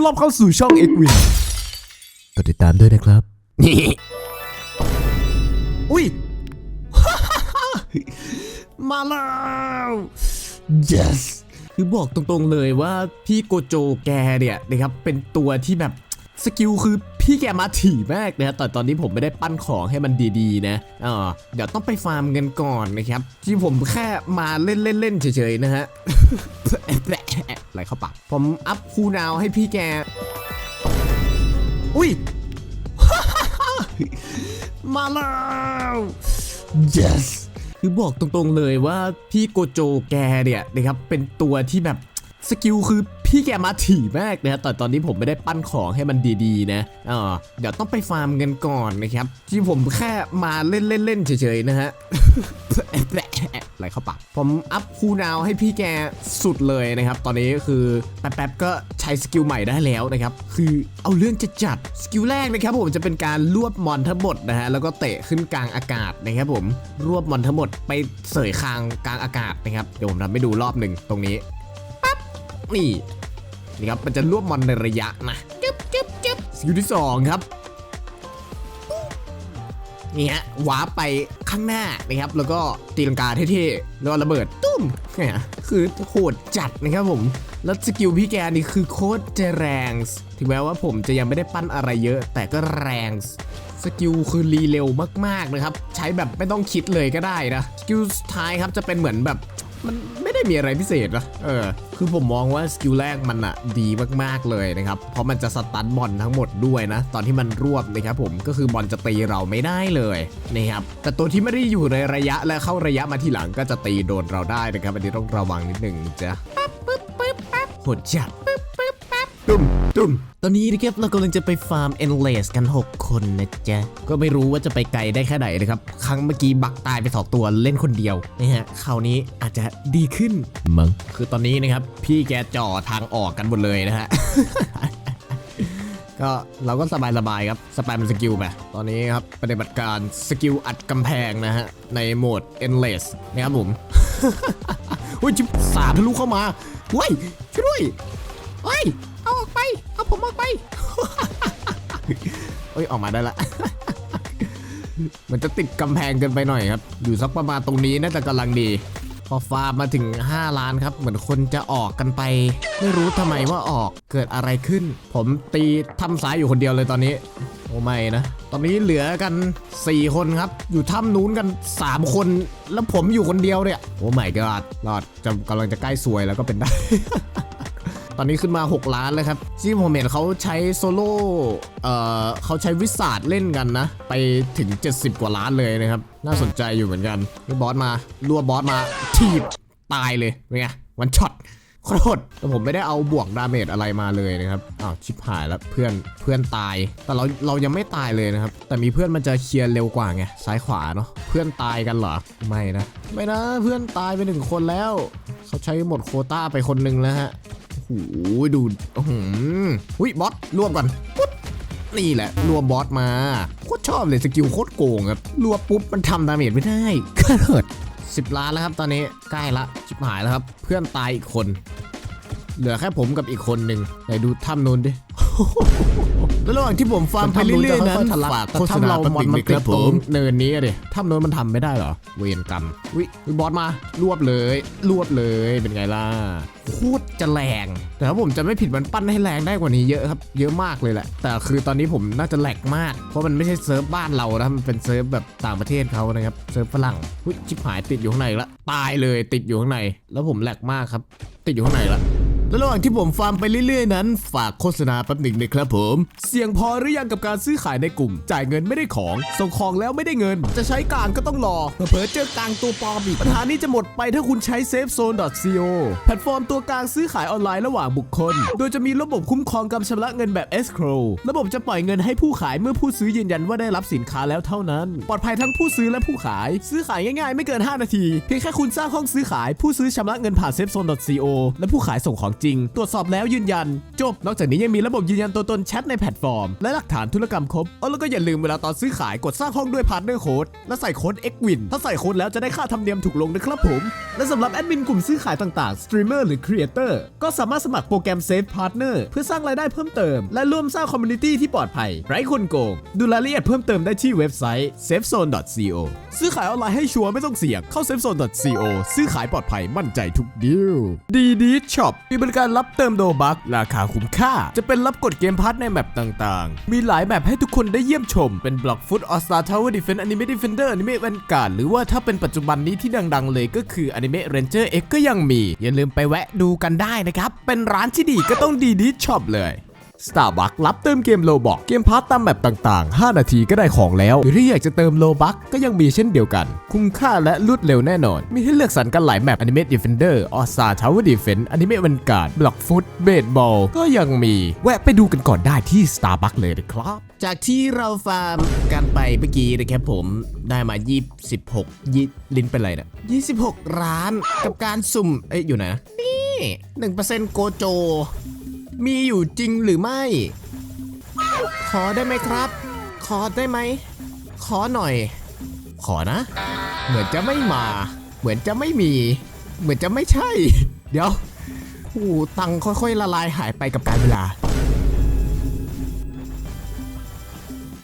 ต้อนรับเข้าสู่ช่อง X Win กดติดตามด้วยนะครับนี่อุ้ย มาแล้ว yes คือบอกตรงๆเลยว่าพี่โกโจแกเนี่ยนะครับเป็นตัวที่แบบสกิลคือพี่แกมาถี่มากนะครับแต่ตอนนี้ผมไม่ได้ปั้นของให้มันดีๆนะอ่าเดี๋ยวต้องไปฟาร์มเงินก่อนนะครับ ที่ผมแค่มาเล่นๆๆเฉยๆนะฮะ แอะไรเข้าปากผมอัพคูลดาวให้พี่แก อุ้ย มาแล้ว yes คือบอกตรงๆเลยว่าพี่โกโจแกเนี่ยนะครับเป็นตัวที่แบบสกิลคือพี่แกมาถี่มากนะแต่ตอนนี้ผมไม่ได้ปั้นของให้มันดีๆนะอ่าเดี๋ยวต้องไปฟาร์มเงินก่อนนะครับ ที่ผมแค่มาเล่นๆเฉยๆนะฮะ อะไรเข้าปากผมอัพคูลดาวให้พี่แกสุดเลยนะครับ ตอนนี้คือแป๊บๆก็ใช้สกิลใหม่ได้แล้วนะครับ คือเอาเรื่องจะจัดสกิลแรกนะครับผมจะเป็นการรวบมอนทั้งหมดนะฮะแล้วก็เตะขึ้นกลางอากาศนะครับผมรวบมอนทั้งหมดไปเสยคางกลางอากาศนะครับเดี๋ยวผมทำให้ดูรอบหนึ่งตรงนี้ปั๊บนี่นี่ครับมันจะรวบมอนในระยะนะจึ๊บจึ๊บจึ๊บสกิลที่สองครับ นี่ฮะวาร์ปไปข้างหน้านะครับแล้วก็ตีลังกาเท่ๆแล้วระเบิดตุ้มเนี่ยคือโหดจัดนะครับผม แล้วสกิลพี่แกนี่คือโคตรจะแรงถึงแม้ว่าผมจะยังไม่ได้ปั้นอะไรเยอะ แต่ก็แรงสกิลคือรีเร็วมากๆนะครับ ใช้แบบไม่ต้องคิดเลยก็ได้นะ สกิลสุดท้ายครับจะเป็นเหมือนแบบ มันไม่ได้มีอะไรพิเศษนะเออ คือผมมองว่าสกิลแรกมันอะดีมากๆเลยนะครับ เพราะมันจะสตันบอลทั้งหมดด้วยนะ ตอนที่มันรวบนะครับผม ก็คือบอลจะตีเราไม่ได้เลยนะครับ แต่ตัวที่ไม่ได้อยู่ในระยะและเข้าระยะมาที่หลังก็จะตีโดนเราได้นะครับ อันนี้ต้องระวังนิดหนึ่งจ้ะปึ๊บปึ๊บปึ๊บปึ๊บหดจัดปึ๊บ ตุ้มตุ้มตอนนี้นะครับเรากำลังจะไปฟาร์มเอนเลสกัน 6 คนนะจ๊ะ ก็ไม่รู้ว่าจะไปไกลได้แค่ไหนนะครับ ครั้งเมื่อกี้บักตายไปสองตัวเล่นคนเดียวนะฮะคราวนี้อาจจะดีขึ้นมั้งคือตอนนี้นะครับ พี่แกจ่อทางออกกันหมดเลยนะฮะก็เราก็สบายสบายๆครับสปายมันสกิลไปตอนนี้ครับปฏิบัติการสกิลอัดกำแพงนะฮะ ในโหมด endless นะครับผมเฮ้ยจิบสามทะลุเข้ามาเฮ้ยช่วยด้วยเฮ้ยเออกไป เอาผมออกไปเฮ้ยออกมาได้ละ มันจะติดกำแพงเกินไปหน่อยครับ อยู่สักประมาณตรงนี้น่าจะกำลังดี พอฟาร์มมาถึง 5 ล้านครับ เหมือนคนจะออกกันไป ไม่รู้ทำไมว่าออกเกิดอะไรขึ้น ผมตีถ้ำซ้ายอยู่คนเดียวเลยตอนนี้ โอ้ไม่นะ ตอนนี้เหลือกัน 4 คนครับ อยู่ถ้ำนู้นกัน 3 คน แล้วผมอยู่คนเดียวเนี่ย โอ้ไม่ก็รอดจะกำลังจะใกล้สวยแล้วก็เป็นได้ อนนี้ขึ้นมา 6 ล้านแล้วครับที่ผมเห็นเขาใช้โซโล่เอ่อเขาใช้วิสาดเล่นกันนะ ไปถึง 70 กว่าล้านเลยนะครับ น่าสนใจอยู่เหมือนกันนี่บอสมารัวบอสมาทีบตายเลยเป็นไงวันช็อตขอโทษแต่ผมไม่ได้เอาบวกดาเมจอะไรมาเลยนะครับอ้าวชิบหายแล้วเพื่อนเพื่อนตาย แต่เราเรายังไม่ตายเลยนะครับ แต่มีเพื่อนมันจะเคลียร์เร็วกว่าไงซ้ายขวาเนาะเพื่อนตายกันเหรอไม่นะไม่นะเพื่อนตายไปหนึ่งคนแล้ว เขาใช้หมดโคต้าไปคนหนึ่งแล้วฮะ หดูอื้อหือหุ้ยบอสรวบก่อนปุ๊บนี่แหละรวบบอสมาโคตรชอบเลยสกิลโคตรโกงครับรวบปุ๊บมันทำดาเมจไม่ได้กระเถิดสิบล้านแล้วครับตอนนี้ใกล้ละชิบหายแล้วครับ เพื่อนตายอีกคน เหลือแค่ผมกับอีกคนหนึ่งไหนดูถ้ำนู้นดิ แล้วระหว่างที่ผมฟาร์มไปเรื่อยๆนั้นฝากโฆษณาแป๊บนึงนะครับผมเนินนี้อะดิถ้ำนู้นมันทำไม่ได้เหรอ เวรกรรมวิวิบอสมารวบเลย รวบเลยเป็นไงล่ะโคตรจะแรง แต่ถ้าผมจะไม่ผิดมันปั้นให้แรงได้กว่านี้เยอะครับ เยอะมากเลยแหละ แต่คือตอนนี้ผมน่าจะแหลกมาก เพราะมันไม่ใช่เซิร์ฟบ้านเรานะมันเป็นเซิร์ฟแบบต่างประเทศเขานะครับ เซิร์ฟฝรั่งหุ้ยชิบหายติดอยู่ข้างในละ ตายเลยติดอยู่ข้างใน แล้วผมแหลกมากครับ ติดอยู่ข้างในละ แล้วระหว่างที่ผมฟาร์มไปเรื่อยๆ นั้น ฝากโฆษณาแป๊บหนึ่งนะครับผม เสี่ยงพอหรือยังกับการซื้อขายในกลุ่ม จ่ายเงินไม่ได้ของ ส่งของแล้วไม่ได้เงิน จะใช้กลางก็ต้องรอเผลอเจอกลางตัวปลอมอีกปัญหานี้จะหมดไปถ้าคุณใช้ safezone.co แพลตฟอร์มตัวกลางซื้อขายออนไลน์ระหว่างบุคคล โดยจะมีระบบคุ้มครองการชำระเงินแบบ escrow ระบบจะปล่อยเงินให้ผู้ขายเมื่อผู้ซื้อยืนยันว่าได้รับสินค้าแล้วเท่านั้น ปลอดภัยทั้งผู้ซื้อและผู้ขาย ซื้อขายง่ายๆ ไม่เกิน 5 นาที เพียงแค่คุณสร้างห้องซื้อขายผู้ซื้อชำระเงินผ่าน safezone.co และผู้ขายส่งของจริง ตรวจสอบแล้วยืนยัน จบ นอกจากนี้ยังมีระบบยืนยันตัวตนแชทในแพลตฟอร์ม และหลักฐานธุรกรรมครบเออแล้วก็อย่าลืมเวลาตอนซื้อขายกดสร้างห้องด้วยพาร์ทเนอร์โค้ดและใส่โค้ด XWIN ถ้าใส่โค้ดแล้วจะได้ค่าธรรมเนียมถูกลงนะครับผมและสำหรับแอดมินกลุ่มซื้อขายต่างๆสตรีมเมอร์หรือครีเอเตอร์ก็สามารถสมัครโปรแกรม Safe Partner เพื่อสร้างรายได้เพิ่มเติม และร่วมสร้างคอมมูนิตี้ที่ปลอดภัยไร้คนโกงดูรายละเอียดเพิ่มเติมได้ที่เว็บไซต์ safezone.co ซื้อขายออนไลน์ให้ชัวร์ไม่ต้องเสี่ยงเข้า safezone.co ซื้อขายปลอดภัยมั่นใจทุกดีลดีดีช็อปมีบริการรับเติมโดบักราคาคุ้มค่า จะเป็นรับกดเกมพาร์ทในแมปต่างๆ มีหลายแมปให้ทุกคนได้เยี่ยมชม เป็นบล็อกฟุตออสตาทาวเวอร์ดิเฟนต์อนิเมะดิเฟนเดอร์อนิเมะแวนการ์ดหรือว่าถ้าเป็นปัจจุบันนี้ที่ดังๆ เลยก็คืออนิเมะเรนเจอร์เอ็กก็ยังมี อย่าลืมไปแวะดูกันได้นะครับ เป็นร้านที่ดีก็ต้องดีดีช็อปเลย Starbucks รับเติมเกมโลบอกเกมพาร์ตตามแบบต่างๆ 5 นาทีก็ได้ของแล้ว หรืออยากจะเติมโลบักก็ยังมีเช่นเดียวกัน คุ้มค่าและรวดเร็วแน่นอน มีให้เลือกสรรกันหลายแมป Anime Defender All Star Tower Defense Anime Vanguard Block Foot Baseball ก็ยังมีแวะไปดูกันก่อนได้ที่ Starbucks เลยนะครับ จากที่เราฟาร์มกันไปเมื่อกี้นะครับผมได้มา 26ยี่ลิ้นเป็นไรเนะ26 ร้านกับการสุ่มเอ้ยอยู่ไหนนะนี่1%โกโจ มีอยู่จริงหรือไม่ ขอได้ไหมครับ ขอได้ไหม ขอหน่อย ขอนะ เหมือนจะไม่มา เหมือนจะไม่มี เหมือนจะไม่ใช่ เดี๋ยวโอ้ตังค์ค่อยๆ ละลายหายไปกับการเวลา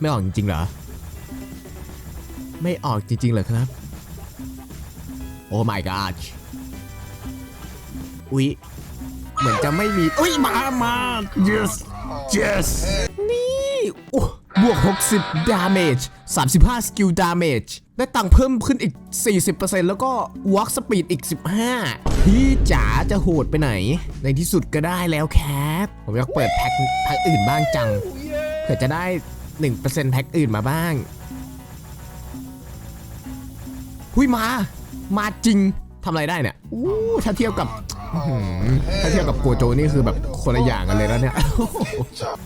ไม่ออกจริงๆเหรอ ไม่ออกจริงๆเหรอครับ โอ้ my god อุ๊ย เหมือนจะไม่มีอุ้ยมามา yes yes นี่โอ้บวก 60 damage 35 skill damage ได้ตังค์เพิ่มขึ้นอีก 40%แล้วก็ walk speed อีก 15 พี่จ๋าจะโหดไปไหน ในที่สุดก็ได้แล้วแคปผมอยากเปิดแพ็คแพ็คอื่นบ้างจัง เผื่อจะได้ 1%แพ็คอื่นมาบ้าง หุยมา มาจริงทำอะไรได้เนี่ยอู้ถ้าเทียบกับ ถ้าเทียบกับโกโจนี่คือแบบคนละอย่างกันเลยแล้วเนี่ย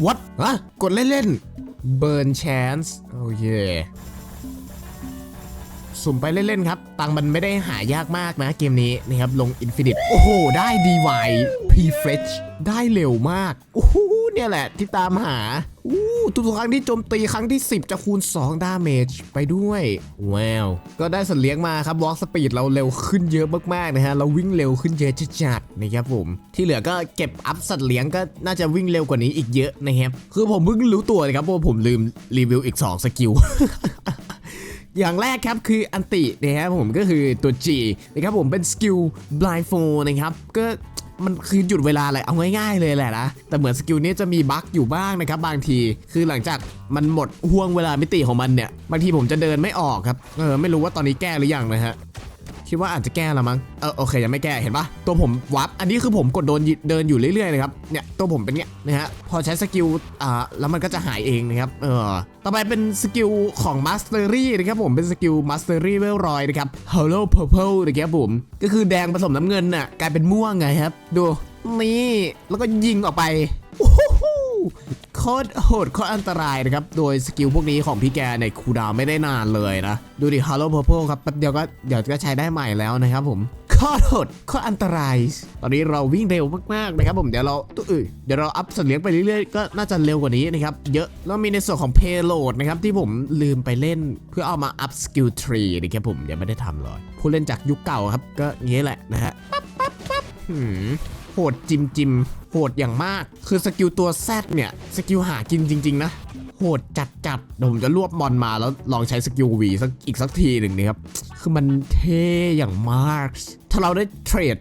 วัดฮะกดเล่นๆ Burn Chance โอเค สุ่มไปเล่นๆครับ ตังมันไม่ได้หายากมากนะเกมนี้นะครับลง Infinite โอ้โห ได้ DY P Fetch ได้เร็วมากโอ้โหเนี่ยแหละที่ตามหาอู้ทุกๆครั้งที่โจมตีครั้งที่ 10 จะคูณ 2 ดาเมจไปด้วยว้าวก็ได้สัตว์เลี้ยงมาครับ Walk Speed เราเร็วขึ้นเยอะมากๆนะฮะเราวิ่งเร็วขึ้นเยอะจัดๆนะครับผมที่เหลือก็เก็บอัพสัตว์เลี้ยงก็น่าจะวิ่งเร็วกว่านี้อีกเยอะนะครับคือผมเพิ่งรู้ตัวเลยครับว่าผมลืมรีวิวอีก 2 สกิล อย่างแรกครับคืออันตินะครับผมก็คือตัว G นะครับผมเป็นสกิล blindfold นะครับก็มันคือหยุดเวลาอะไรเอาง่ายๆเลยแหละนะ แต่เหมือนสกิลนี้จะมีบั๊กอยู่บ้างนะครับบางที คือหลังจากมันหมดห่วงเวลามิติของมันเนี่ย บางทีผมจะเดินไม่ออกครับ เออไม่รู้ว่าตอนนี้แก้หรือยังนะฮะ คิดว่าอาจจะแก้ล้วมั้งเออโอเคยังไม่แก้เห็นปะตัวผมวับอันนี้คือผมกดโดนเดินอยู่เรื่อยๆนะครับเนี่ยตัวผมเป็นเนี้ยนะฮะพอใช้สกิลอ่าแล้วมันก็จะหายเองนะครับเออต่อไปเป็นสกิลของ Mastery นะครับผมเป็นสกิล Mastery เวลรอยนะครับ Hollow Purple นะครับผมก็คือแดงผสมน้ำเงินน่ะกลายเป็นม่วงไงครับ ดูนี่แล้วก็ยิงออกไป โคตรโหดโคตรอันตรายนะครับ โดยสกิลพวกนี้ของพี่แกในคูดาวไม่ได้นานเลยนะ ดูดิ Hollow Purple ครับแป๊บเดียวก็เดี๋ยวก็ใช้ได้ใหม่แล้วนะครับผมโคตรโหดโคตรอันตราย ตอนนี้เราวิ่งเร็วมากๆนะครับผมเดี๋ยวเราตัวอื่นเดี๋ยวเราอัพสัตว์เลี้ยงไปเรื่อยๆก็น่าจะเร็วกว่านี้นะครับเยอะแล้วมีในส่วนของ Payload นะครับที่ผมลืมไปเล่นเพื่อเอามาอัพสกิลทรีนะครับผมยังไม่ได้ทำเลยผู้เล่นจากยุคเก่าครับก็งี้แหละนะฮะหืม หดจิมจิมโหดอย่างมาก คือสกิลตัวแซดเนี่ยสกิลหากินจริง ๆ นะโหดจัดจัดเดี๋ยวผมจะรวบมอนมาแล้วลองใช้สกิลวีสักอีกสักทีหนึ่งนะครับ คือมันเท่อย่างมาก ถ้าเราได้เทรด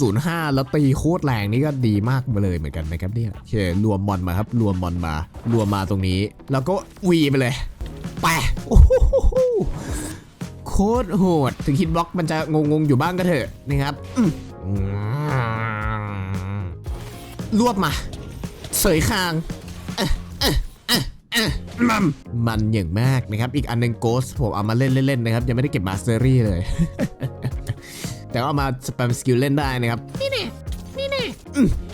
0.05 แล้วตีโคตรแรงนี่ก็ดีมากมาเลยเหมือนกันนะครับเนี่ยโอเครวมมอนมาครับรวมมอนมารวมมาตรงนี้ แล้วก็วีไปเลยไปโอ้โหโคตรโหด ถึงฮิตบล็อกมันจะงงๆอยู่บ้างก็เถอะนะครับอื รวบมา เสยคางเอ๊ะเอ๊ะเอ๊ะเอ๊ะมันมันอย่างมากนะครับ อีกอันหนึงโกสผมเอามาเล่นเล่นๆนะครับ ยังไม่ได้เก็บมาสเตอรี่เลย แต่ก็เอามาสแปมสกิลเล่นได้นะครับ นี่แน่นี่แน่อืมอืม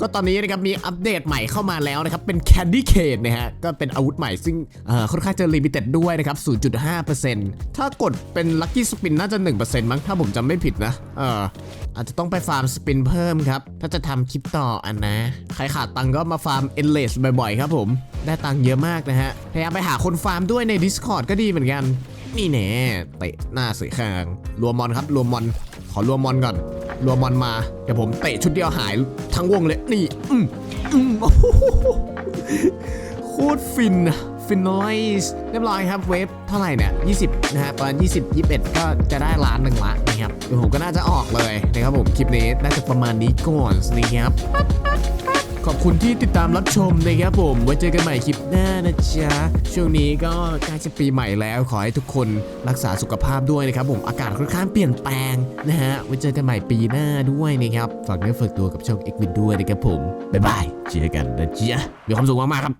ก็ตอนนี้นะครับมีอัปเดตใหม่เข้ามาแล้วนะครับ เป็น Candy Cane นะฮะ ก็เป็นอาวุธใหม่ซึ่งค่อนข้างจะลิมิเต็ดด้วยนะครับ 0.5%ถ้ากดเป็น Lucky Spin น่าจะ 1%มั้งถ้าผมจำไม่ผิดนะ เอออาจจะต้องไปฟาร์มสปินเพิ่มครับ ถ้าจะทำคลิปต่ออันนะ ใครขาดตังก็มาฟาร์ม Endless บ่อยๆ ครับผม ได้ตังเยอะมากนะฮะ พยายามไปหาคนฟาร์มด้วยใน Discord ก็ดีเหมือนกัน นี่แน่เตะหน้าเสือคางรวมมอนครับรวมมอน ขอรวมมอนก่อน รวมมอนมา เดี๋ยวผมเตะชุดเดียวหายทั้งวงเลย นี่ อืมอืมโอ้โหโคตรฟินอะฟินนอยส์เรียบร้อยครับเวฟเท่าไหร่เนี่ย 20 นะฮะประมาณ20 21 ก็จะได้ล้านหนึ่งละนะครับผมก็น่าจะออกเลยนะครับผม คลิปนี้น่าจะประมาณนี้ก่อนนะครับ ขอบคุณที่ติดตามรับชมนะครับผมไว้เจอกันใหม่คลิปหน้านะจ๊ะ ช่วงนี้ก็ใกล้จะปีใหม่แล้วขอให้ทุกคนรักษาสุขภาพด้วยนะครับผมอากาศค่อนข้างเปลี่ยนแปลงนะฮะไว้เจอกันใหม่ปีหน้าด้วยนะครับฝากเนื้อฝากตัวกับช่องเอ็กวินด้วยนะครับผมบ๊ายบายเจอกันนะจ๊ะมีความสุขมากๆครับ